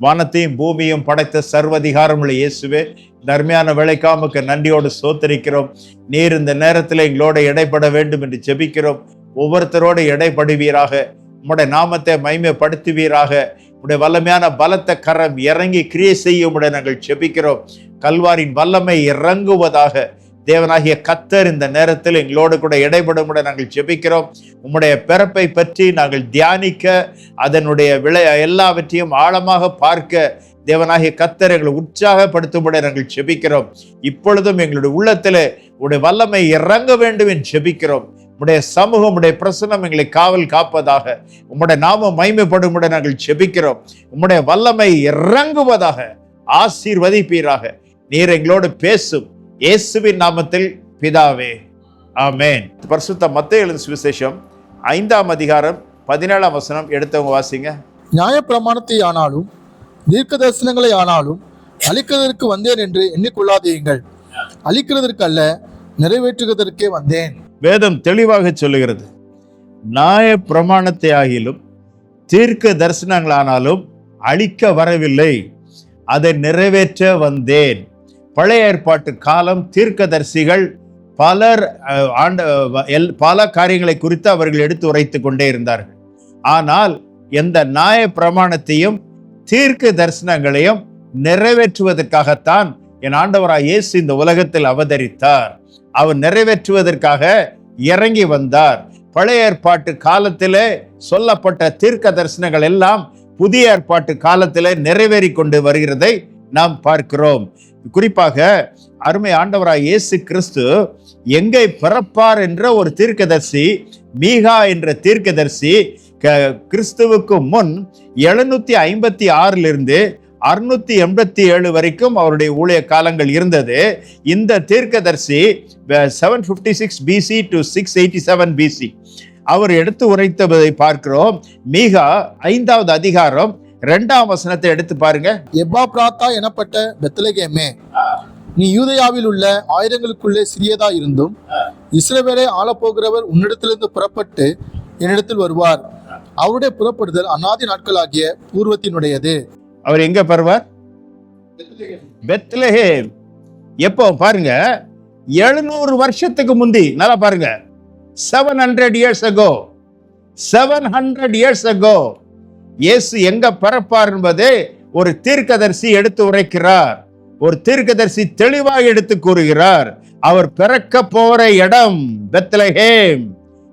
வானத்தையும் பூமியும் படைத்த சர்வதிகாரமுள்ள இயேசுவே தர்மையான விளைக்காமக்கு நன்றியோடு சோத்தரிக்கிறோம் நீர் இந்த நேரத்தில் எங்களோட இடைப்பட வேண்டும் என்று ஜெபிக்கிறோம். ஒவ்வொருத்தரோடு இடைப்படுவீராக. உம்முடைய நாமத்தை மைமைப்படுத்துவீராக உடைய வல்லமையான பலத்த கரம் இறங்கி கிரியை செய்யும் உடைய நாங்கள் ஜெபிக்கிறோம். கல்வாரின் வல்லமை இறங்குவதாக. தேவனாகிய கத்தர் இந்த நேரத்தில் எங்களோடு கூட இடைபடும்பட நாங்கள் ஜெபிக்கிறோம். உம்முடைய பிறப்பை பற்றி நாங்கள் தியானிக்க அதனுடைய விளை எல்லாவற்றையும் ஆழமாக பார்க்க தேவனாகிய கத்தர் எங்களை உற்சாகப்படுத்தும்பட நாங்கள் ஜெபிக்கிறோம். இப்பொழுதும் எங்களுடைய உள்ளத்தில் உடைய வல்லமை இறங்க வேண்டும் என்று ஜெபிக்கிறோம். உடைய சமூகம் உடைய பிரசனம் எங்களை காவல் காப்பதாக உம்முடைய நாம மைமைப்படும்பட நாங்கள் ஜெபிக்கிறோம். உம்முடைய வல்லமை இறங்குவதாக ஆசீர்வதிப்பீராக. நீர் எங்களோடு பேசும். இயேசுவின் நாமத்தில் பிதாவே. ஆமென். பரிசுத்த மத்திய எழுந்த சுவிசேஷம் ஐந்தாம் அதிகாரம் பதினேழாம் வசனம் எடுத்தவங்க வாசிங்க. நியாயப்பிரமாணத்தை ஆனாலும் தீர்க்க தரிசனங்களை ஆனாலும் அழிக்கிறதற்கு வந்தேன் என்று எண்ணிக்கொள்ளாதீங்கள் அழிக்கிறதற்கு அல்ல நிறைவேற்றுவதற்கே வந்தேன். வேதம் தெளிவாக சொல்லுகிறது. நியாய பிரமாணத்தை ஆகிலும் தீர்க்க தரிசனங்களானாலும் அழிக்க வரவில்லை. அதை நிறைவேற்ற வந்தேன். பழைய ஏற்பாட்டு காலம் தீர்க்கதரிசிகள் பலர் ஆண்ட எல் பல காரியங்களை குறித்து அவர்கள் எடுத்து உரைத்து கொண்டே இருந்தார்கள். ஆனால் எந்த நியாய பிரமாணத்தையும் தீர்க்க தரிசனங்களையும் நிறைவேற்றுவதற்காகத்தான் என் ஆண்டவராய் இயேசு இந்த உலகத்தில் அவதரித்தார். அவர் நிறைவேற்றுவதற்காக இறங்கி வந்தார். பழைய ஏற்பாட்டு காலத்திலே சொல்லப்பட்ட தீர்க்க தரிசனங்கள் எல்லாம் புதிய ஏற்பாட்டு காலத்திலே நிறைவேறி கொண்டு வருகிறதை நாம் பார்க்கிறோம். குறிப்பாக அருமை ஆண்டவராய் இயேசு கிறிஸ்து எங்கே பிறப்பார் என்ற ஒரு தீர்க்கதர்சி மீகா என்ற தீர்க்கதர்சி க- கிறிஸ்துவுக்கு முன் எழுநூத்தி ஐம்பத்தி ஆறிலிருந்து அறுநூத்தி எண்பத்தி ஏழு வரைக்கும் அவருடைய ஊழிய காலங்கள் இருந்தது. இந்த தீர்க்கதர்சி seven fifty six BC to six eighty seven BC அவர் எடுத்து உரைத்ததை பார்க்கிறோம். மீகா ஐந்தாவது அதிகாரம் ரெண்டாம் வசனத்தை எடுத்து பாருங்க. எப்பா பிராத்தா எனப்பட்ட பெத்லகேமே நீ யூதயாவில் உள்ள ஆயிரங்களுக்குள்ளே சிறியதா இருந்தும் இஸ்ரவேலை ஆளப்போகிறவர் உன்னிடத்திலிருந்து புறப்பட்டு என்னிடத்தில் வருவார். அவருடைய புறப்படுதல் அநாதி நாட்களாகிய பூர்வத்தினுடையது. அவர் எங்க பெறுவார் பெத்லஹேம் எப்போ? பாருங்க. எழுநூறு வருஷத்துக்கு முந்தி. நல்லா பாருங்க. Seven hundred years ago seven hundred years ago இயேசு எங்க பிறப்பார் என்பதை ஒரு தீர்க்கதரிசி எடுத்து உரைக்கிறார். ஒரு தீர்க்கதரிசி தெளிவாக எடுத்து கூறுகிறார். அவர் பிறக்க போற இடம் பெத்லஹேம்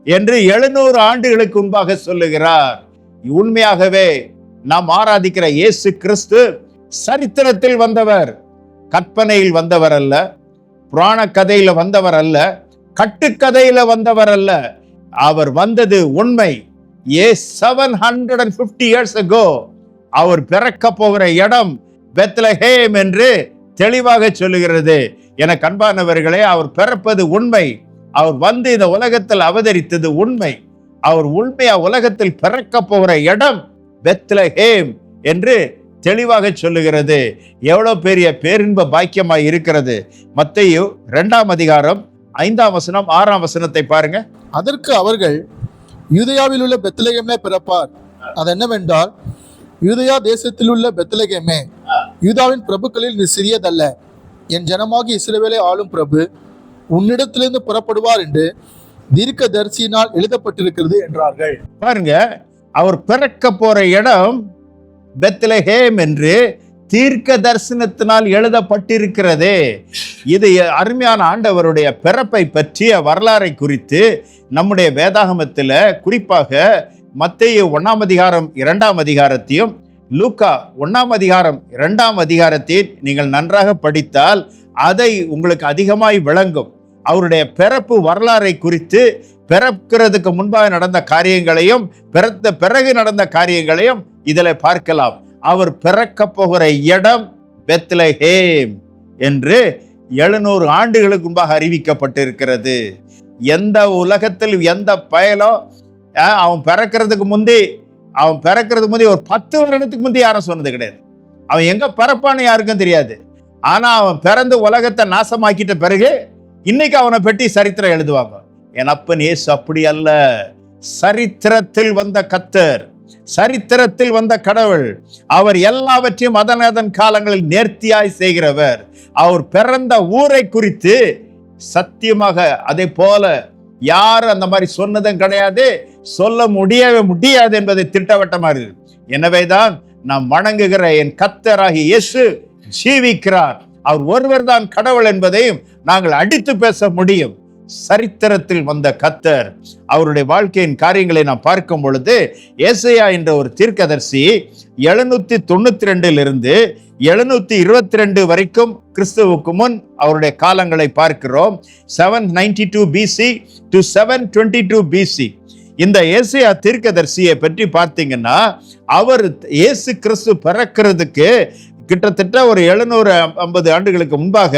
என்று எழுநூறு ஆண்டுகளுக்கு முன்பாக சொல்லுகிறார். உண்மையாகவே நாம் ஆராதிக்கிற இயேசு கிறிஸ்து சரித்திரத்தில் வந்தவர் கற்பனையில் வந்தவர் அல்ல புராண கதையில வந்தவர் அல்ல கட்டுக்கதையில வந்தவர் அல்ல. அவர் வந்தது உண்மை. A seven hundred and fifty years ago அவர் பிறக்க போகிற இடம் பெத்லஹேம் என்று தெளிவாக சொல்லுகிறது. என கண்பானவர்களே அவர் பிறப்பது உண்மை. அவர் வந்து இந்த உலகத்தில் அவதரித்தது உண்மை. அவர் உண்மையா உலகத்தில் பிறக்க போகிற இடம் பெத்லஹேம் என்று தெளிவாக சொல்லுகிறது. எவ்வளவு பெரிய பேரின்ப பாக்கியமாய் இருக்கிறது. மத்தேயு இரண்டாம் அதிகாரம் ஐந்தாம் வசனம் ஆறாம் வசனத்தை பாருங்க. அதற்கு அவர்கள் யூதயாவில் உள்ள பெத்தலகமே பிறப்பார். அது என்னவென்றால் யூதயா தேசத்தில் உள்ள பெத்லகேமே யூதாவின் பிரபுக்களில் நீ சிறியதல்ல. என் ஜனமாகி இஸ்ரேவேலை ஆளும் பிரபு உன்னிடத்திலிருந்து புறப்படுவார் என்று தீர்க்க தரிசியினால் எழுதப்பட்டிருக்கிறது என்றார்கள். பாருங்க அவர் பிறக்க போற இடம் பெத்லஹேம் என்று தீர்க்க தரிசனத்தினால் எழுதப்பட்டிருக்கிறதே. இது அருமையான ஆண்டவருடைய பிறப்பை பற்றிய வரலாறை குறித்து நம்முடைய வேதாகமத்தில் குறிப்பாக மத்திய ஒன்றாம் அதிகாரம் இரண்டாம் அதிகாரத்தையும் லூக்கா ஒன்றாம் அதிகாரம் இரண்டாம் அதிகாரத்தை நீங்கள் நன்றாக படித்தால் அதை உங்களுக்கு அதிகமாய் விளங்கும். அவருடைய பிறப்பு வரலாறை குறித்து பிறக்கிறதுக்கு முன்பாக நடந்த காரியங்களையும் பிறந்த பிறகு நடந்த காரியங்களையும் இதில் பார்க்கலாம். அவர் பிறக்க போகிற இடம் பெத்லஹேம் என்று எழுநூறு ஆண்டுகளுக்கு முன்பாக அறிவிக்கப்பட்டிருக்கிறது. எந்த உலகத்தில் எந்த பயலோ அவன் பிறக்கிறதுக்கு முந்தி அவன் பிறக்கிறதுக்கு முந்தி ஒரு பத்து வருடத்துக்கு முந்தி யாரும் சொன்னது கிடையாது. அவன் எங்கே பிறப்பான்னு யாருக்கும் தெரியாது. ஆனால் அவன் பிறந்து உலகத்தை நாசமாக்கிட்ட பிறகு இன்னைக்கு அவனை பெட்டி சரித்திரம் எழுதுவாங்க. என் அப்பன் ஏசு அப்படி அல்ல. சரித்திரத்தில் வந்த கத்தர். சரித்திரத்தில் வந்த கடவுள் அவர் எல்லாவற்றையும் அதன் அதன் காலங்களில் நேர்த்தியாய் செய்கிறவர். அவர் பிறந்த ஊரை குறித்து சத்தியமாக அதே போல யார் அந்த மாதிரி சொன்னதும் கிடையாது. சொல்ல முடியவே முடியாது என்பதை திட்டவட்டமாக இருக்கு எனவேதான் நாம் வணங்குகிற என் கத்தராகி இயேசு ஜீவிக்கிறார். அவர் ஒருவர் தான் கடவுள் என்பதையும் நாங்கள் அடித்து பேச முடியும். சரித்திரத்தில் வந்த கத்தர் அவருடைய வாழ்க்கையின் காரியங்களை நாம் பார்க்கும் பொழுது ஏசையா என்ற ஒரு தீர்க்கதர்சி எழுநூத்தி தொண்ணூத்தி ரெண்டிலிருந்து எழுநூத்தி இருபத்தி ரெண்டு வரைக்கும் கிறிஸ்துவுக்கு முன் அவருடைய காலங்களை பார்க்கிறோம். Seven ninety two BC to seven twenty two BC இந்த ஏசையா தீர்க்கதரிசியை பற்றி பார்த்தீங்கன்னா அவர் இயேசு கிறிஸ்து பிறக்கிறதுக்கு கிட்டத்தட்ட ஒரு எழுநூறு ஐம்பது ஆண்டுகளுக்கு முன்பாக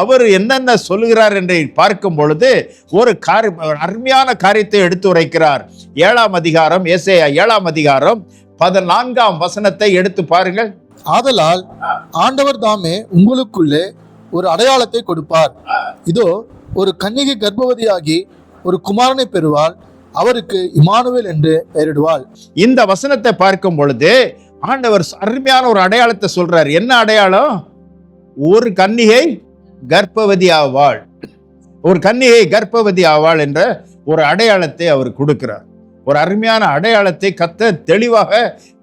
அவர் என்னென்ன சொல்லுகிறார் என்று பார்க்கும் பொழுது ஒரு காரி அருமையான காரியத்தை எடுத்து உரைக்கிறார். ஏழாம் அதிகாரம் ஏசையா ஏழாம் அதிகாரம் பதினான்காம் வசனத்தை எடுத்து பாருங்கள். ஆதலால் ஆண்டவர் தாமே உங்களுக்குள்ளே ஒரு அடையாளத்தை கொடுப்பார். இதோ ஒரு கன்னிகை கர்ப்பவதியாகி ஒரு குமாரனை பெறுவாள். அவருக்கு இமானுவேல் என்று பெயரிடுவாள். இந்த வசனத்தை பார்க்கும் பொழுது ஆண்டவர் அருமையான ஒரு அடையாளத்தை சொல்றார். என்ன அடையாளம்? ஒரு கன்னிகை கர்ப்பவதி ஆவாள் ஒரு கன்னிகை கர்ப்பவதி ஆவாள் என்ற ஒரு அடையாளத்தை அவர் கொடுக்கிறார். ஒரு அருமையான அடையாளத்தை கத்த தெளிவாக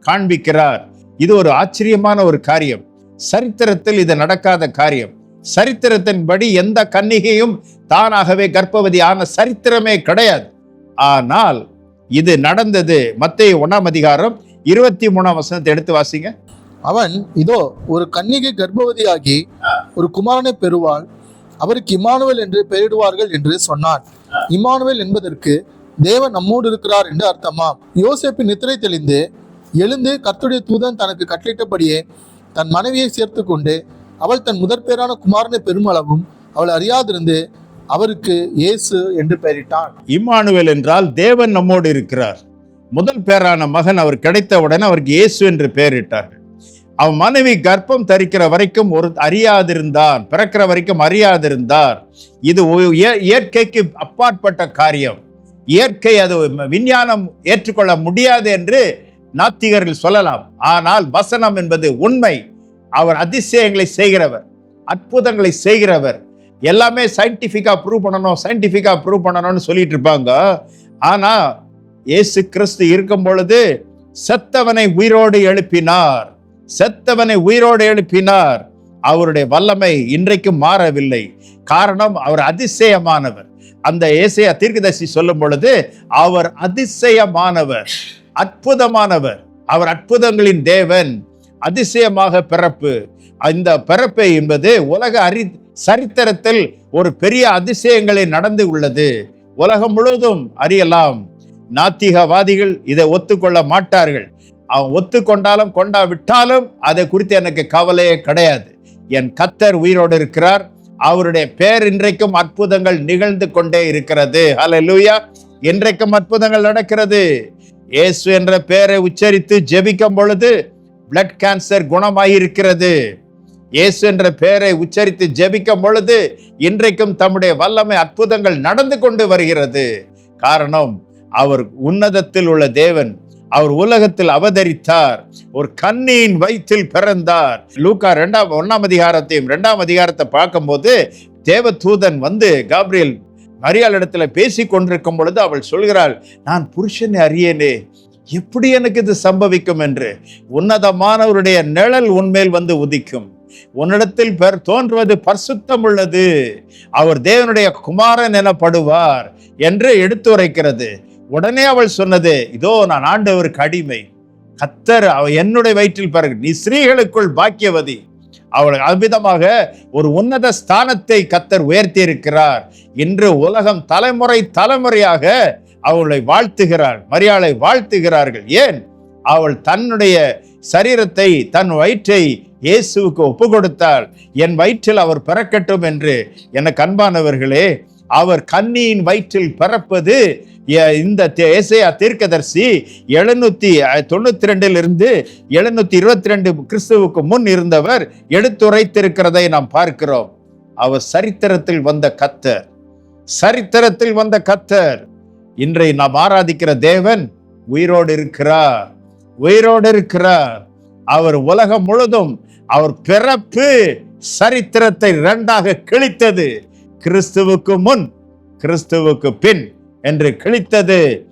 காண்பிக்கிறார். இது ஒரு ஆச்சரியமான ஒரு காரியம். சரித்திரத்தில் இது நடக்காத காரியம். சரித்திரத்தின்படி எந்த கன்னிகையும் தானாகவே கர்ப்பவதி ஆன சரித்திரமே கிடையாது. ஆனால் இது நடந்தது மத்திய ஒண்ணாம் அதிகாரம் இருபத்தி மூணாம் வசனத்தை எடுத்து வாசிங்க. அவன் இதோ ஒரு கன்னிகை கர்ப்பவதியாகி ஒரு குமாரனை பெறுவாள். அவருக்கு இமானுவேல் என்று பெயரிடுவார்கள் என்று சொன்னான். இமானுவேல் என்பதற்கு தேவன் நம்மோடு இருக்கிறார் என்று அர்த்தமாம். யோசேப்பு நித்திரை தெளிந்து எழுந்து கர்த்தருடைய தூதன் தனக்கு கட்டளிட்டபடியே தன் மனைவியை சேர்த்து கொண்டு அவள் தன் முதற் பேரான குமாரனை பெருமளவும் அவள் அறியாதிருந்து அவருக்கு இயேசு என்று பெயரிட்டான். இம்மானுவேல் என்றால் தேவன் நம்மோடு இருக்கிறார். முதல் பேரான மகன் அவர் கிடைத்தவுடனே அவருக்கு இயேசு என்று பெயரிட்டார்கள். அவன் மனைவி கர்ப்பம் தரிக்கிற வரைக்கும் ஒரு அறியாதிருந்தார் பிறக்கிற வரைக்கும் அறியாதிருந்தார். இது இய- இயற்கைக்கு அப்பாற்பட்ட காரியம். இயற்கை அது விஞ்ஞானம் ஏற்றுக்கொள்ள முடியாது என்று நாத்திகர்கள் சொல்லலாம். ஆனால் வசனம் என்பது உண்மை. அவர் அதிசயங்களை செய்கிறவர் அற்புதங்களை செய்கிறவர். எல்லாமே சயின்டிஃபிக்காக ப்ரூவ் பண்ணணும் சயின்டிஃபிக்காக ப்ரூவ் பண்ணணும்னு சொல்லிட்டு இருப்பாங்க. ஆனால் இயேசு கிறிஸ்து இருக்கும் பொழுது செத்தவனை உயிரோடு எழுப்பினார். செத்தவனை உயிரோடு எழுப்பினார். அவருடைய வல்லமை இன்றைக்கும் மாறவில்லை. காரணம் அவர் அதிசயமானவர். அந்த ஏசையா தீர்க்கதர்சி சொல்லும் பொழுது அவர் அதிசயமானவர் அற்புதமானவர். அவர் அற்புதங்களின் தேவன் அதிசயமாக பிறப்பு. அந்த பிறப்பை என்பது உலக அறி சரித்திரத்தில் ஒரு பெரிய அதிசயங்களை நடந்து உள்ளது. உலகம் முழுவதும் அறியலாம். நாத்திகவாதிகள் இதை ஒத்துக்கொள்ள மாட்டார்கள். அவன் ஒத்துக்கொண்டாலும் கொண்டா விட்டாலும் அதை குறித்து எனக்கு கவலையே கிடையாது. என் கத்தர் உயிரோடு இருக்கிறார். அவருடைய பேர் இன்றைக்கும் அற்புதங்கள் நிகழ்ந்து கொண்டே இருக்கிறது. ஹalleluya இன்றைக்கும் அற்புதங்கள் நடக்கிறது. இயேசு என்ற பெயரை உச்சரித்து ஜெபிக்கும் பொழுது பிளட் கேன்சர் குணமாயிருக்கிறது. இயேசு என்ற பெயரை உச்சரித்து ஜெபிக்கும் பொழுது இன்றைக்கும் தம்முடைய வல்லமை அற்புதங்கள் நடந்து கொண்டு வருகிறது. காரணம் அவர் உன்னதத்தில் உள்ள தேவன். அவர் உலகத்தில் அவதரித்தார். ஒரு கண்ணியின் வயிற்றில் பிறந்தார். லூக்கா ரெண்டாம் ஒன்னாம் அதிகாரத்தையும் ரெண்டாம் அதிகாரத்தை பார்க்கும்போது தேவதூதன் வந்து காப்ரியல் மரியாள் இடத்துல பேசி கொண்டிருக்கும் பொழுது அவள் சொல்கிறாள் நான் புருஷனை அறியேனே. எப்படி எனக்கு இது சம்பவிக்கும் என்று? உன்னதமானவருடைய நிழல் உன்மேல் வந்து உதிக்கும். உன்னிடத்தில் பெர் தோன்றுவது பரிசுத்தம் உள்ளது. அவர் தேவனுடைய குமாரன் எனப்படுவார் என்று எடுத்துரைக்கிறது. உடனே அவள் சொன்னது இதோ நான் ஆண்டவருக்கு அடிமை. கத்தர் அவ என்னுடைய வயிற்றில் பிறகு நீ ஸ்ரீகளுக்குள் பாக்கியவதி. அவள் அற்புதமாக ஒரு உன்னத ஸ்தானத்தை கத்தர் உயர்த்தி இருக்கிறார் இன்று உலகம் தலைமுறை தலைமுறையாக அவளை வாழ்த்துகிறாள் மரியாளை வாழ்த்துகிறார்கள். ஏன்? அவள் தன்னுடைய சரீரத்தை தன் வயிற்றை இயேசுவுக்கு ஒப்பு கொடுத்தாள் என் வயிற்றில் அவர் பிறக்கட்டும் என்று எனக்கு அன்பானவர்களே அவர் கன்னியின் வயிற்றில் பிறப்பது இந்த ஏசையா தீர்க்கதர்சி எழுநூற்றி எழுநூத்தி தொண்ணூத்தி ரெண்டிலிருந்து எழுநூத்தி இருபத்தி ரெண்டு கிறிஸ்துவுக்கு முன் இருந்தவர் எடுத்துரைத்திருக்கிறதை நாம் பார்க்கிறோம். அவர் சரித்திரத்தில் வந்த கத்தர். சரித்திரத்தில் வந்த கத்தர். இன்றை நாம் ஆராதிக்கிற தேவன் உயிரோடு இருக்கிறார். உயிரோடு இருக்கிறார். அவர் உலகம் முழுதும் அவர் பிறப்பு சரித்திரத்தை இரண்டாக கிழித்தது. கிறிஸ்துவுக்கு முன் கிறிஸ்துவுக்கு பின். என்று கிழித்தது.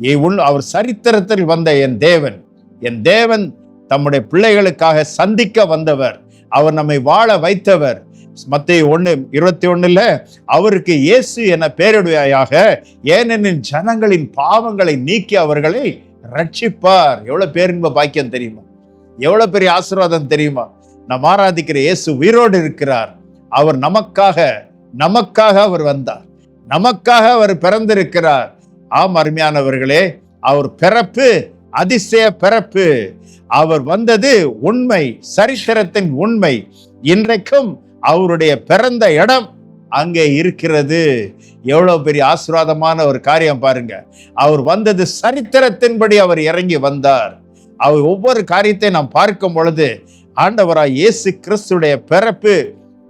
உள்- அவர் சரித்திரத்தில் வந்த என் தேவன். என் தேவன் தம்முடைய பிள்ளைகளுக்காக சந்திக்க வந்தவர். அவர் நம்மை வாழ வைத்தவர். மத்திய ஒன்று இருபத்தி ஒன்றில் அவருக்கு இயேசு என பெயரிடுவாயாக ஏனெனில் ஜனங்களின் பாவங்களை நீக்கி அவர்களை ரட்சிப்பார் எவ்வளோ பேரின்ப பாக்கியம் தெரியுமா? எவ்வளோ பெரிய ஆசீர்வாதம் தெரியுமா? நம் ஆராதிக்கிற இயேசு உயிரோடு இருக்கிறார். அவர் நமக்காக நமக்காக அவர் வந்தார். நமக்காக அவர் பிறந்திருக்கிறார். ஆம் அருமையானவர்களே அவர் பிறப்பு அதிசய பிறப்பு. அவர் வந்தது உண்மை சரித்திரத்தின் உண்மை. இன்றைக்கும் அவருடைய பிறந்த இடம் அங்கே இருக்கிறது. எவ்வளோ பெரிய ஆசீர்வாதமான ஒரு காரியம் பாருங்க. அவர் வந்தது சரித்திரத்தின்படி அவர் இறங்கி வந்தார். அவர் ஒவ்வொரு காரியத்தை நாம் பார்க்கும் பொழுது ஆண்டவராய் இயேசு கிறிஸ்துடைய பிறப்பு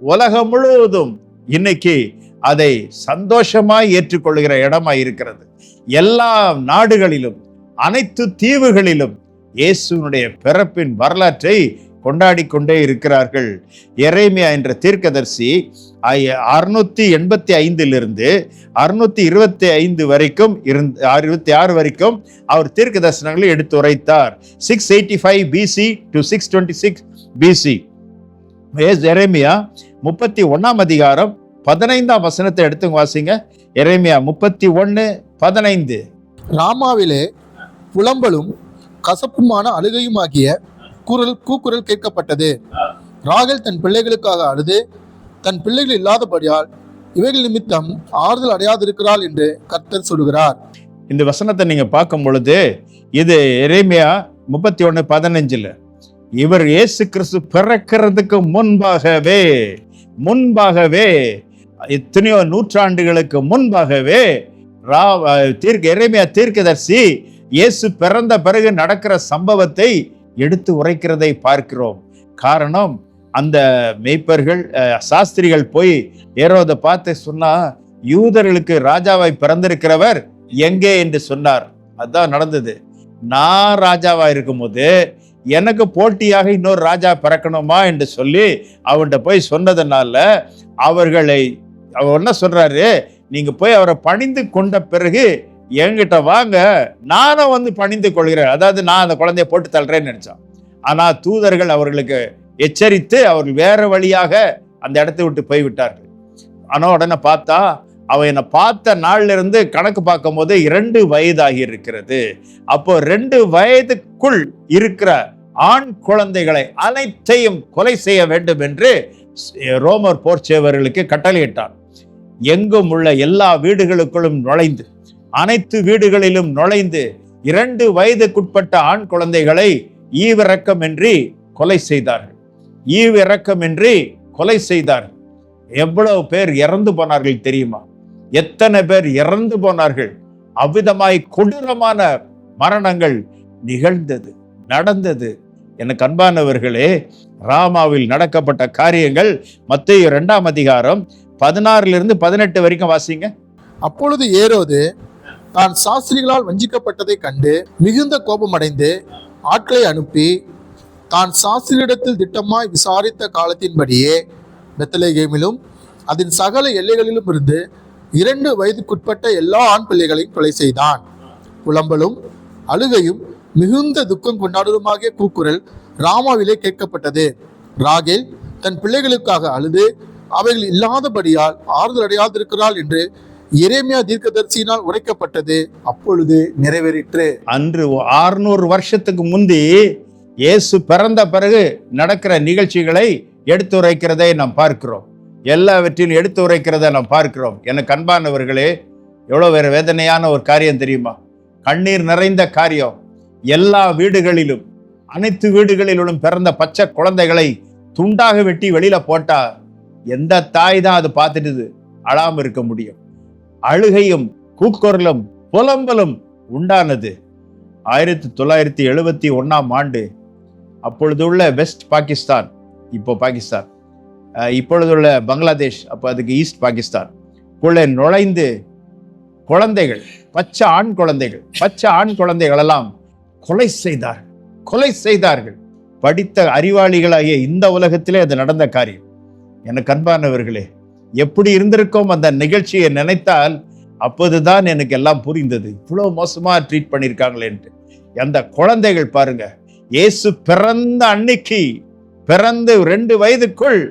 உலகம் முழுவதும் இன்னைக்கு அதை சந்தோஷமாய் ஏற்றுக்கொள்கிற இடமாய் இருக்கிறது எல்லா நாடுகளிலும் அனைத்து தீவுகளிலும் இயேசுனுடைய பிறப்பின் வரலாற்றை கொண்டாடி கொண்டே இருக்கிறார்கள். எரேமியா என்ற தீர்க்கதர்சி அறுநூத்தி எண்பத்தி ஐந்திலிருந்து அறுநூத்தி இருபத்தி ஐந்து வரைக்கும் இருந்து இருபத்தி ஆறு வரைக்கும் அவர் தீர்க்க தரிசனங்களை எடுத்து உரைத்தார். Six eighty five BC to six twenty six BC எரேமியா முப்பத்தி ஒன்னாம் அதிகாரம் பதினைந்தாம் வசனத்தை எடுத்து வாசிங்க. எரேமியா முப்பத்தி ஒன்னு பதினைந்து. ராமாவிலே புலம்பலும் கசப்புமான அழுகையுமாகிய குரல் கூக்குரல் கேட்கப்பட்டது. ராகல் தன் பிள்ளைகளுக்காக அழுது தன் பிள்ளைகள் இல்லாதபடியால் இவைகள் நிமித்தம் ஆறுதல் அடையாதிருக்கிறாள் என்று கர்த்தர் சொல்கிறார் இந்த வசனத்தை நீங்க பார்க்கும் பொழுது இது எரேமியா முப்பத்தி ஒன்னு பதினஞ்சுல இவர் இயேசு கிறிஸ்து பிறக்கிறதுக்கு முன்பாகவே முன்பாகவே எத்தனையோ நூற்றாண்டுகளுக்கு முன்பாகவே ரா தீர்க்க இறைமையா தீர்க்கதர்சி இயேசு பிறந்த பிறகு நடக்கிற சம்பவத்தை எடுத்து உரைக்கிறதை பார்க்கிறோம். காரணம் அந்த மெய்ப்பர்கள் சாஸ்திரிகள் போய் ஏரோதை பார்த்து சொன்னா யூதர்களுக்கு ராஜாவாய் பிறந்திருக்கிறவர் எங்கே என்று சொன்னார். அதுதான் நடந்தது. நான் ராஜாவா இருக்கும்போது எனக்கு போட்டியாக இன்னொரு ராஜா பிறக்கணுமா என்று சொல்லி அவன்கிட்ட போய் சொன்னதுனால அவர்களை அவர் என்ன சொல்கிறாரு நீங்கள் போய் அவரை பணிந்து கொண்ட பிறகு என்கிட்ட வாங்க. நானும் வந்து பணிந்து கொள்கிறேன். அதாவது நான் அந்த குழந்தைய போட்டு தள்ளுறேன்னு நினச்சான். ஆனால் தூதர்கள் அவர்களுக்கு எச்சரித்து அவர்கள் வேறு வழியாக அந்த இடத்தை விட்டு போய்விட்டார்கள் ஆனால் உடனே பார்த்தா அவன் என்னை பார்த்த நாள்லேருந்து கணக்கு பார்க்கும்போது இரண்டு வயதாகி இருக்கிறது. அப்போ ரெண்டு வயதுக்குள் இருக்கிற ஆண் குழந்தைகளை அனைத்தையும் கொலை செய்ய வேண்டும் என்று ரோமர் போர்ச்சேவர்களுக்கு கட்டளையிட்டான். எங்கும் உள்ள எல்லா வீடுகளுக்குள்ளும் நுழைந்து அனைத்து வீடுகளிலும் நுழைந்து இரண்டு வயதுக்குட்பட்ட ஆண் குழந்தைகளை ஈவிரக்கமின்றி கொலை செய்தார்கள். ஈவிரக்கமின்றி கொலை செய்தார்கள். எவ்வளவு பேர் இறந்து போனார்கள் தெரியுமா? எத்தனை பேர் இறந்து போனார்கள்? அவ்விதமாய் கொடூரமான மரணங்கள் நிகழ்ந்தது நடந்தது. எனக்கு அன்பானவர்களே ராமாவில் நடக்கப்பட்ட காரியங்கள் மத்திய இரண்டாம் அதிகாரம் பதினாறுலேருந்து பதினெட்டு வரைக்கும் வாசிங்க. அப்பொழுது ஏரோது தான் சாஸ்திரிகளால் வஞ்சிக்கப்பட்டதை கண்டு மிகுந்த கோபமடைந்து ஆட்களை அனுப்பி தான் சாஸ்திரியிடத்தில் திட்டமாய் விசாரித்த காலத்தின்படியே பெத்தலேகேமிலும் அதன் சகல எல்லைகளிலும் இருந்து இரண்டு வயதுக்குட்பட்ட எல்லா ஆண் பிள்ளைகளையும் கொலை செய்தான். புலம்பலும் அழுகையும் மிகுந்த துக்கம் கொண்டாடுவதுமாகிய கூக்குரல் ராமாவிலே கேட்கப்பட்டது. ராகேல் தன் பிள்ளைகளுக்காக அழுது அவைகள் இல்லாதபடியால் ஆறுதல் அடையாதிருக்கிறாள் என்று எரேமியா தீர்க்கதரிசியினால் உரைக்கப்பட்டது அப்பொழுது நிறைவேறிற்று. அன்று ஆறுநூறு வருஷத்துக்கு முந்தி இயேசு பிறந்த பிறகு நடக்கிற நிகழ்ச்சிகளை எடுத்துரைக்கிறதை நாம் பார்க்கிறோம். எல்லாவற்றையும் எடுத்துரைக்கிறதை நாம் பார்க்கிறோம். எனக்கு அன்பானவர்களே எவ்வளோ வேறு வேதனையான ஒரு காரியம் தெரியுமா? கண்ணீர் நிறைந்த காரியம். எல்லா வீடுகளிலும் அனைத்து வீடுகளிலும் பிறந்த பச்சை குழந்தைகளை துண்டாக வெட்டி வெளியில் போட்டால் எந்த தாய் தான் அது பார்த்துட்டு அழாம இருக்க முடியும்? அழுகையும் கூக்குரலும் புலம்பலும் உண்டானது. ஆயிரத்தி தொள்ளாயிரத்தி எழுபத்தி ஒன்றாம் ஆண்டு அப்பொழுது உள்ள வெஸ்ட் பாகிஸ்தான் இப்போ பாகிஸ்தான். இப்பொழுது இப்பொழுதுள்ள பங்களாதேஷ் அப்போ அதுக்கு ஈஸ்ட் பாகிஸ்தான். குள்ளே நுழைந்து குழந்தைகள் பச்சை ஆண் குழந்தைகள் பச்சை ஆண் குழந்தைகளெல்லாம் கொலை செய்தார்கள் கொலை செய்தார்கள். படித்த அறிவாளிகளாகிய இந்த உலகத்திலே அது நடந்த காரியம். எனக்கு அன்பானவர்களே எப்படி இருந்திருக்கும் அந்த நிகழ்ச்சியை நினைத்தால் அப்போது தான் எனக்கு எல்லாம் புரிந்தது. இவ்வளோ மோசமாக ட்ரீட் பண்ணியிருக்காங்களேன்ட்டு அந்த குழந்தைகள் பாருங்க இயேசு பிறந்த அன்னைக்கு பிறந்து ரெண்டு வயதுக்குள்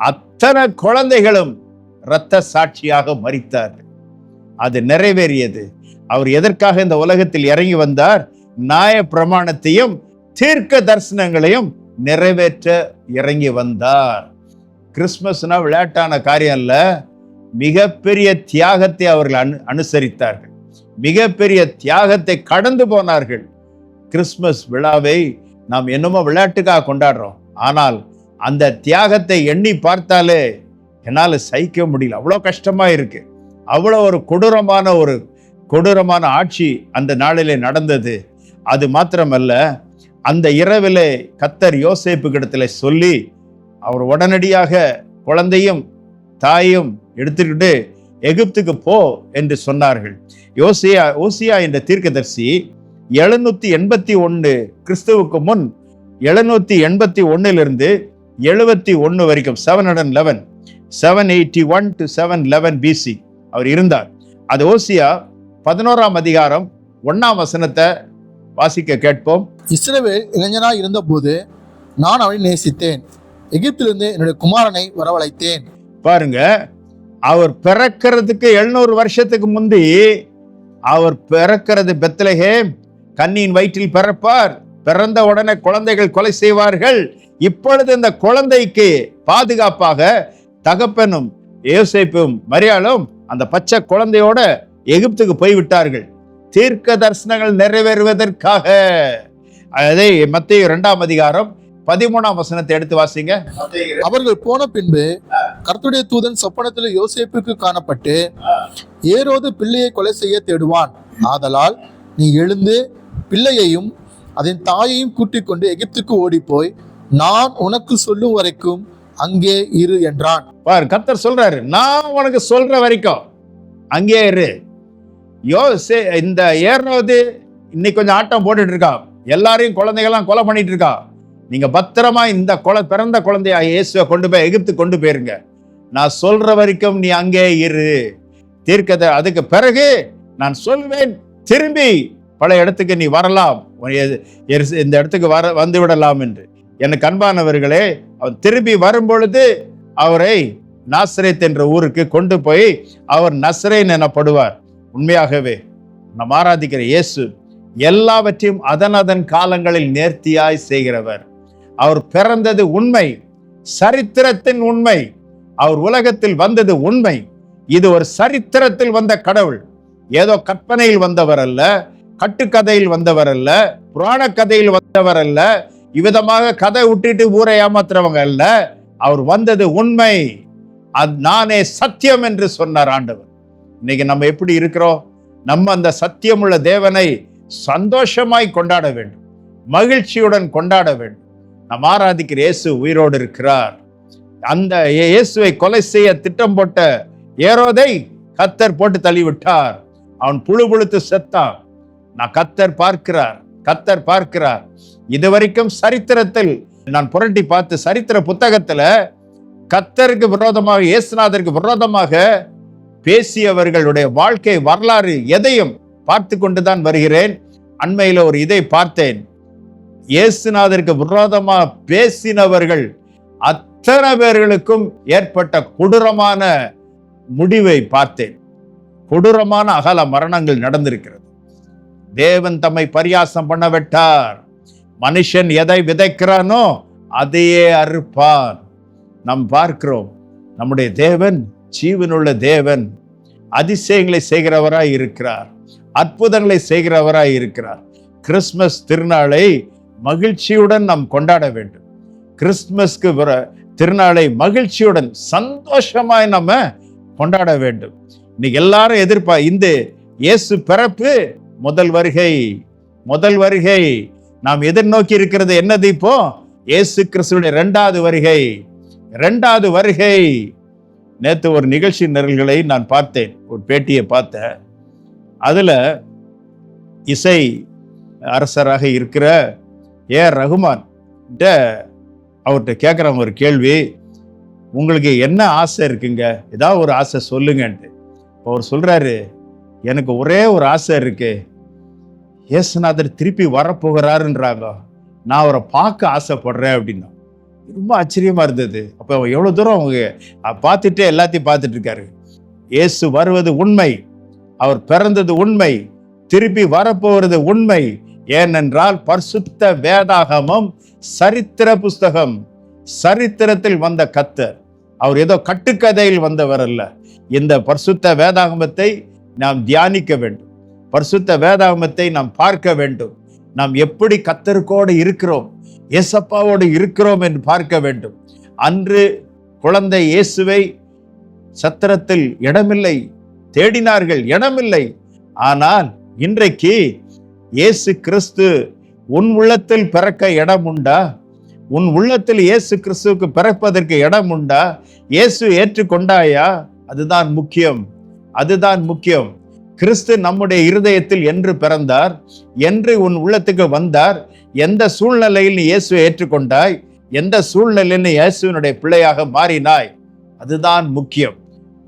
அத்தனை குழந்தைகளும் இரத்த சாட்சியாக மறித்தார் அது நிறைவேறியது. அவர் எதற்காக இந்த உலகத்தில் இறங்கி வந்தார்? நியாய பிரமாணத்தையும் தீர்க்க தரிசனங்களையும் நிறைவேற்ற இறங்கி வந்தார். கிறிஸ்மஸ்னால் விளையாட்டான காரியம் இல்லை. மிகப்பெரிய தியாகத்தை அவர்கள் அனு அனுசரித்தார்கள். மிகப்பெரிய தியாகத்தை கடந்து போனார்கள். கிறிஸ்மஸ் விழாவை நாம் என்னமோ விளையாட்டுக்காக கொண்டாடுறோம். ஆனால் அந்த தியாகத்தை எண்ணி பார்த்தாலே என்னால் சகிக்க முடியல. அவ்வளோ கஷ்டமாக இருக்குது அவ்வளோ ஒரு கொடூரமான ஒரு கொடூரமான ஆட்சி அந்த நாளிலே நடந்தது. அது மாத்திரமல்ல அந்த இரவிலே கத்தர் யோசேப்பு கிடத்துல சொல்லி அவர் உடனடியாக குழந்தையும் தாயும் எடுத்துக்கிட்டு எகிப்துக்கு போ என்று சொன்னார்கள். யோசியா ஓசியா என்ற தீர்க்கதரிசி எழுநூத்தி எண்பத்தி ஒன்று கிறிஸ்துவுக்கு முன் எழுநூத்தி எண்பத்தி ஒன்னிலிருந்து எழுபத்தி ஒன்று வரைக்கும் seven hundred eleven seven eighty one to seven eleven BC அவர் இருந்தார். அது ஓசியா பதினோராம் அதிகாரம் ஒன்னாம் வசனத்தை வாசிக்க கேட்போம். இஸ்ரவேல் இளைஞனாக இருந்தபோது நான் அவனை நேசித்தேன். எகிப்திலிருந்து என்னுடைய குமாரனை வரவழைத்தேன். பாருங்க அவர் பிறக்கிறதுக்கு எழுநூறு வருஷத்துக்கு முந்தி அவர் பிறக்கிறது பெத்லஹேம் கண்ணியின் வயிற்றில் பிறப்பார். பிறந்த உடனே குழந்தைகள் கொலை செய்வார்கள். இப்பொழுது இந்த குழந்தைக்கு பாதுகாப்பாக தகப்பனும் யோசிப்பும் மரியாளும் அந்த பச்சை குழந்தையோட எகிப்துக்கு போய்விட்டார்கள். தீர்க்க தரிசனங்கள் நிறைவேறுவதற்காக. அதை மத்திய இரண்டாம் அதிகாரம் பதிமூணாம் வசனத்தை எடுத்து வாசிங்க. அவர்கள் போன பின்பு கர்த்தருடைய தூதன் சொப்பனத்தில் யோசேப்புக்கு காணப்பட்டு ஏரோது பிள்ளையை கொலை செய்ய தேடுவான். ஆதலால் நீ எழுந்து பிள்ளையையும் அதன் தாயையும் கூட்டிக் கொண்டு எகிப்துக்கு ஓடிப்போய் நான் உனக்கு சொல்லும் வரைக்கும் அங்கே இரு என்றான். பாரு கர்த்தர் சொல்றாரு நான் உனக்கு சொல்ற வரைக்கும் அங்கேயே இரு. யோ இந்த ஏறுறது இன்னைக்கு கொஞ்சம் ஆட்டம் போட்டுட்டு இருக்கான் எல்லாரையும் குழந்தைகள்லாம் கொலை பண்ணிட்டு இருக்கா. நீங்கள் பத்திரமா இந்த குழ பிறந்த குழந்தைய இயேசுவை கொண்டு போய் எகிப்து கொண்டு போயிருங்க. நான் சொல்ற வரைக்கும் நீ அங்கே இரு. தீர்க்கத அதுக்கு பிறகு நான் சொல்வேன். திரும்பி பல இடத்துக்கு நீ வரலாம். எது- இந்த இடத்துக்கு வர வந்து விடலாம் என்று. எனக்கு அன்பானவர்களே அவர் திரும்பி வரும்பொழுது அவரை நாசரேத் என்ற ஊருக்கு கொண்டு போய் அவர் நசரேன் எனப்படுவார். உண்மையாகவே நம் ஆராதிக்கிற இயேசு எல்லாவற்றையும் அதன் அதன் காலங்களில் நேர்த்தியாய் செய்கிறவர். அவர் பிறந்தது உண்மை. சரித்திரத்தின் உண்மை. அவர் உலகத்தில் வந்தது உண்மை. இது ஒரு சரித்திரத்தில் வந்த கடவுள். ஏதோ கற்பனையில் வந்தவர் அல்ல கட்டுக்கதையில் வந்தவர் அல்ல புராண கதையில் வந்தவர் அல்ல இவ்விதமாக கதை விட்டுட்டு ஊரை ஏமாத்துறவங்க அல்ல. அவர் வந்தது உண்மை. அது நானே சத்தியம் என்று சொன்னார் ஆண்டவர். இன்னைக்கு நம்ம எப்படி இருக்கிறோம்? நம்ம அந்த சத்தியமுள்ள தேவனை சந்தோஷமாய் கொண்டாட வேண்டும். மகிழ்ச்சியுடன் கொண்டாட வேண்டும். நம் ஆராதிக்கிற இயேசு உயிரோடு இருக்கிறார். அந்த இயேசுவை கொலை செய்ய திட்டம் போட்ட ஏரோதை கத்தர் போட்டு தள்ளிவிட்டார். அவன் புழு புழுத்து செத்தான். நான் கத்தர் பார்க்கிறார் கத்தர் பார்க்கிறார். இதுவரைக்கும் சரித்திரத்தில் நான் புரட்டி பார்த்து சரித்திர புத்தகத்துல கத்தருக்கு விரோதமாக இயேசுநாதருக்கு விரோதமாக பேசியவர்களுடைய வாழ்க்கை வரலாறு எதையும் பார்த்து கொண்டுதான் வருகிறேன். அண்மையில் ஒரு இதை பார்த்தேன். இயேசுநாதருக்கு விரோதமாக பேசினவர்கள் அத்தனை பேர்களுக்கும் ஏற்பட்ட கொடூரமான முடிவை பார்த்தேன். கொடூரமான அகல மரணங்கள் நடந்திருக்கிறது. தேவன் தம்மை பரியாசம் பண்ண விட்டார் மனுஷன் எதை விதைக்கிறானோ அதையே அறுப்பான் நாம் பார்க்கிறோம் நம்முடைய தேவன் ஜீவனுள்ள தேவன் அதிசயங்களை செய்கிறவராய் இருக்கிறார் அற்புதங்களை செய்கிறவராய் இருக்கிறார். கிறிஸ்மஸ் திருநாளை மகிழ்ச்சியுடன் நாம் கொண்டாட வேண்டும். கிறிஸ்துமஸ்க்கு வர திருநாளை மகிழ்ச்சியுடன் சந்தோஷமாய் நம்ம கொண்டாட வேண்டும். இன்னைக்கு எல்லாரும் எதிர்பார் இந்த இயேசு பிறப்பு முதல் வருகை முதல் வருகை. நாம் எதிர்நோக்கி இருக்கிறது என்னது இப்போ? இயேசு கிறிஸ்துடைய ரெண்டாவது வருகை ரெண்டாவது வருகை. நேத்து ஒரு நிகழ்ச்சி நிரல்களை நான் பார்த்தேன் ஒரு பேட்டியை பார்த்தேன். அதுல இசை அரசராக இருக்கிற ஏ ரகுமான் கிட்ட அவர்கிட்ட கேட்குறவங்க ஒரு கேள்வி உங்களுக்கு என்ன ஆசை இருக்குங்க? ஏதாவது ஒரு ஆசை சொல்லுங்கன்ட்டு. அவர் சொல்கிறாரு எனக்கு ஒரே ஒரு ஆசை இருக்கு. இயேசுநாதர் திருப்பி வரப்போகிறாருன்றாங்க. நான் அவரை பார்க்க ஆசைப்படுறேன் அப்படின்னா. ரொம்ப ஆச்சரியமாக இருந்தது. அப்போ எவ்வளோ தூரம் அவங்க பார்த்துட்டே எல்லாத்தையும் பார்த்துட்டு இருக்காரு. இயேசு வருவது உண்மை. அவர் பிறந்தது உண்மை. திருப்பி வரப்போகிறது உண்மை. ஏனென்றால் பரிசுத்த வேதாகமம் சரித்திர புஸ்தகம். சரித்திரத்தில் வந்த கத்தர். அவர் ஏதோ கட்டுக்கதையில் வந்தவர் அல்ல. இந்த பரிசுத்த வேதாகமத்தை நாம் தியானிக்க வேண்டும். பரிசுத்த வேதாகமத்தை நாம் பார்க்க வேண்டும். நாம் எப்படி கத்தருக்கோடு இருக்கிறோம்? ஏசப்பாவோடு இருக்கிறோம் என்று பார்க்க வேண்டும். அன்று குழந்தை இயேசுவை சத்திரத்தில் இடமில்லை. தேடினார்கள் இடமில்லை. ஆனால் இன்றைக்கு இயேசு கிறிஸ்து உன் உள்ளத்தில் பிறக்க இடம் உண்டா? உன் உள்ளத்தில் இயேசு கிறிஸ்துவுக்கு பிறப்பதற்கு இடம் உண்டா? இயேசு ஏற்றுக்கொண்டாயா? அதுதான் முக்கியம். அதுதான் முக்கியம். கிறிஸ்து நம்முடைய இருதயத்தில் என்று பிறந்தார் என்று உன் உள்ளத்துக்கு வந்தார் எந்த சூழ்நிலையில் நீ இயேசுவை ஏற்றுக்கொண்டாய் எந்த சூழ்நிலையில் நீ இயேசுவினுடைய பிள்ளையாக மாறினாய்? அதுதான் முக்கியம்.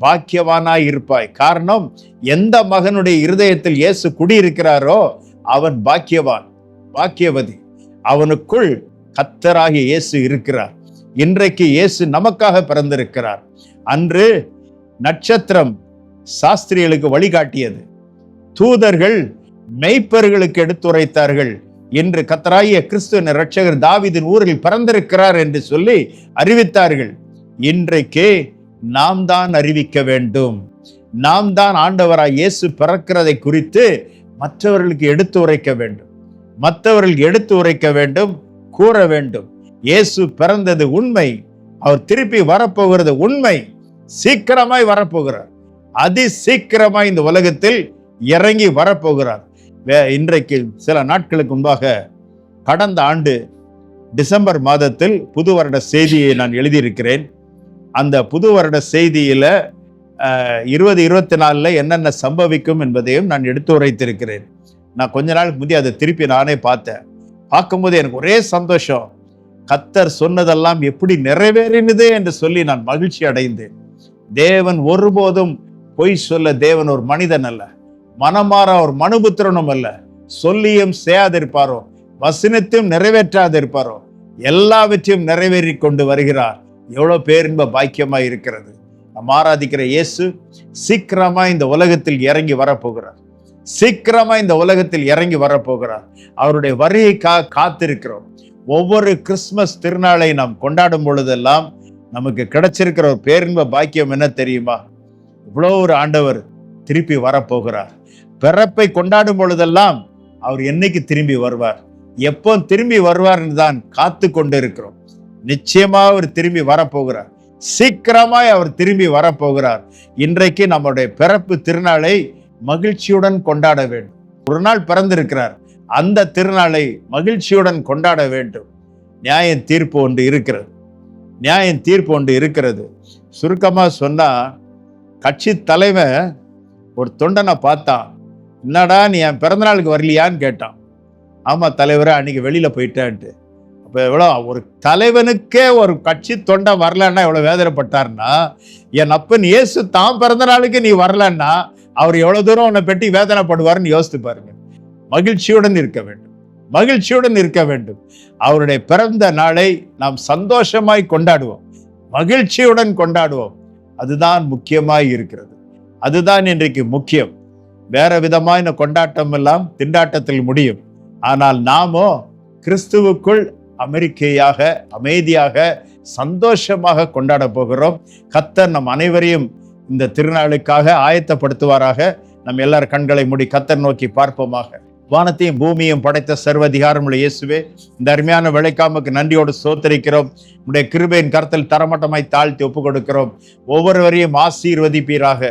பாக்கியவானாய் இருப்பாய். காரணம் எந்த மகனுடைய இருதயத்தில் இயேசு குடியிருக்கிறாரோ அவன் பாக்கியவான் பாக்கியவதி. அவனுக்குள் கத்தராகிய இயேசு இருக்கிறார். இன்றைக்கு இயேசு நமக்காக பிறந்திருக்கிறார். அன்று நட்சத்திரம் சாஸ்திரிகளுக்கு வழிகாட்டியது. தூதர்கள் மெய்ப்பர்களுக்கு எடுத்துரைத்தார்கள். இன்று கத்தராகிய கிறிஸ்துவின் ரட்சகர் தாவிதின் ஊரில் பிறந்திருக்கிறார் என்று சொல்லி அறிவித்தார்கள். இன்றைக்கு நாம் தான் அறிவிக்க வேண்டும். நாம் தான் ஆண்டவராய் இயேசு பிறக்கிறதை குறித்து மற்றவர்களுக்கு எடுத்து உரைக்க வேண்டும். மற்றவர்கள் எடுத்து உரைக்க வேண்டும் கூற வேண்டும். இயேசு பிறந்தது உண்மை. அவர் திருப்பி வரப்போகிறது உண்மை. சீக்கிரமாய் வரப்போகிறார். அதி சீக்கிரமாய் இந்த உலகத்தில் இறங்கி வரப்போகிறார். வே- இன்றைக்கு சில நாட்களுக்கு முன்பாக கடந்த ஆண்டு டிசம்பர் மாதத்தில் புது வருட செய்தியை நான் எழுதியிருக்கிறேன். அந்த புது வருட செய்தியில் இருபது இருபத்தி நாலில் என்னென்ன சம்பவிக்கும் என்பதையும் நான் எடுத்து உரைத்திருக்கிறேன். நான் கொஞ்ச நாளுக்கு முந்தைய அதை திருப்பி நானே பார்த்தேன். பார்க்கும்போது எனக்கு ஒரே சந்தோஷம். கத்தர் சொன்னதெல்லாம் எப்படி நிறைவேறினது என்று சொல்லி நான் மகிழ்ச்சி அடைந்தேன். தேவன் ஒருபோதும் பொய் சொல்ல தேவன் ஒரு மனிதன் அல்ல. மனமாற ஒரு மனுபுத்திரனும் அல்ல. சொல்லியும் செய்யாதிருப்பாரோ? வசனத்தையும் நிறைவேற்றாதிருப்பாரோ? எல்லாவற்றையும் நிறைவேறி கொண்டு வருகிறார். எவ்வளோ பேரின்ப பாக்கியமாக இருக்கிறது. நம்ம ஆராதிக்கிற இயேசு சீக்கிரமா இந்த உலகத்தில் இறங்கி வரப்போகிறார். சீக்கிரமா இந்த உலகத்தில் இறங்கி வரப்போகிறார். அவருடைய வருகைக்காக காத்திருக்கிறோம். ஒவ்வொரு கிறிஸ்மஸ் திருநாளை நாம் கொண்டாடும் பொழுதெல்லாம் நமக்கு கிடைச்சிருக்கிற ஒரு பேரின்ப பாக்கியம் என்ன தெரியுமா? இவ்வளோ ஒரு ஆண்டவர் திருப்பி வரப்போகிறார். பிறப்பை கொண்டாடும் பொழுதெல்லாம் அவர் என்னைக்கு திரும்பி வருவார்? எப்போ திரும்பி வருவார்னு தான் காத்து கொண்டு இருக்கிறோம் நிச்சயமாக அவர் திரும்பி வரப்போகிறார். சீக்கிரமாய் அவர் திரும்பி வரப்போகிறார். இன்றைக்கு நம்முடைய பிறப்பு திருநாளை மகிழ்ச்சியுடன் கொண்டாட வேண்டும். ஒரு நாள் பிறந்திருக்கிறார். அந்த திருநாளை மகிழ்ச்சியுடன் கொண்டாட வேண்டும். நியாய தீர்ப்பு ஒன்று இருக்கிறது. நியாய தீர்ப்பு ஒன்று இருக்கிறது. சுருக்கமாக சொன்னால் கட்சி தலைவன் ஒரு தொண்டனை பார்த்தான். என்னடா நீ என் பிறந்தநாளுக்கு வரலையான்னு கேட்டான். ஆமாம் தலைவரை அன்னைக்கு வெளியில் போயிட்டேன்ட்டு. எவ்வளோ ஒரு தலைவனுக்கே ஒரு கட்சி தொண்டை வரலன்னா எவ்வளோ வேதனைப்பட்டார்னா என் அப்பன் இயேசு தான் பிறந்த நாளுக்கு நீ வரலன்னா அவர் எவ்வளோ தூரம் உன்னை பெட்டி வேதனைப்படுவார்னு யோசித்து பாருங்க. மகிழ்ச்சியுடன் இருக்க வேண்டும். மகிழ்ச்சியுடன் இருக்க வேண்டும். அவருடைய பிறந்த நாளை நாம் சந்தோஷமாய் கொண்டாடுவோம். மகிழ்ச்சியுடன் கொண்டாடுவோம். அதுதான் முக்கியமாய் இருக்கிறது. அதுதான் இன்றைக்கு முக்கியம். வேற விதமான கொண்டாட்டம் எல்லாம் திண்டாட்டத்தில் முடியும். ஆனால் நாமோ கிறிஸ்துவுக்குள் அமெரிக்கையாக அமைதியாக சந்தோஷமாக கொண்டாட போகிறோம். கத்தர் நம் அனைவரையும் இந்த திருநாளுக்காக ஆயத்தப்படுத்துவாராக. நம் எல்லார் கண்களை மூடி கத்தர் நோக்கி பார்ப்போமாக. வானத்தையும் பூமியும் படைத்த சர்வதிகாரமுள்ள இயேசுவே இந்த அருமையான விளைக்காமக்கு நன்றியோடு சோத்தரிக்கிறோம் உடைய கிருபையின் கருத்தில் தரமட்டமாய் தாழ்த்தி ஒப்பு கொடுக்கிறோம் ஒவ்வொருவரையும் ஆசீர்வதிப்பீராக.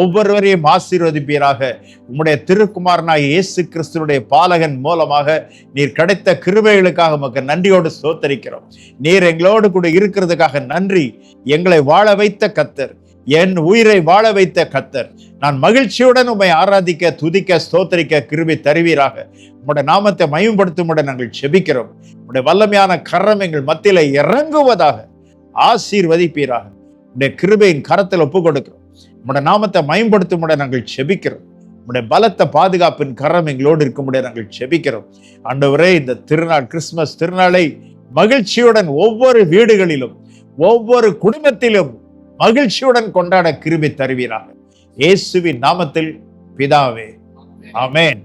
ஒவ்வொருவரையும் ஆசீர்வதிப்பீராக. உம்முடைய திருக்குமாரனாய் இயேசு கிறிஸ்துனுடைய பாலகன் மூலமாக நீர் கிடைத்த கிருபைகளுக்காக உமக்கு நன்றியோடு சோத்தரிக்கிறோம் நீர் எங்களோடு கூட இருக்கிறதுக்காக நன்றி. எங்களை வாழ வைத்த கத்தர். என் உயிரை வாழ வைத்த கத்தர். நான் மகிழ்ச்சியுடன் உம்மை ஆராதிக்க துதிக்க ஸ்தோத்தரிக்க கிருபை தருவீராக. உம்முடைய நாமத்தை மயம்படுத்தும்பட நாங்கள் செபிக்கிறோம் உடைய வல்லமையான கரம் எங்கள் மத்தியில் இறங்குவதாக ஆசீர்வதிப்பீராக. உடைய கிருபையின் கரத்தில் ஒப்பு கொடுக்கிறோம் உம்முடைய நாமத்தை மயம்படுத்தும்பட நாங்கள் செபிக்கிறோம் உடைய பலத்த பாதுகாப்பின் கரம் எங்களோடு இருக்கும்படி நாங்கள் செபிக்கிறோம் ஆண்டவரே இந்த திருநாள் கிறிஸ்துமஸ் திருநாளை மகிழ்ச்சியுடன் ஒவ்வொரு வீடுகளிலும் ஒவ்வொரு குடும்பத்திலும் மகிழ்ச்சியுடன் கொண்டாட கிருபை தருவீராக. இயேசுவின் நாமத்தில் பிதாவே. ஆமென்.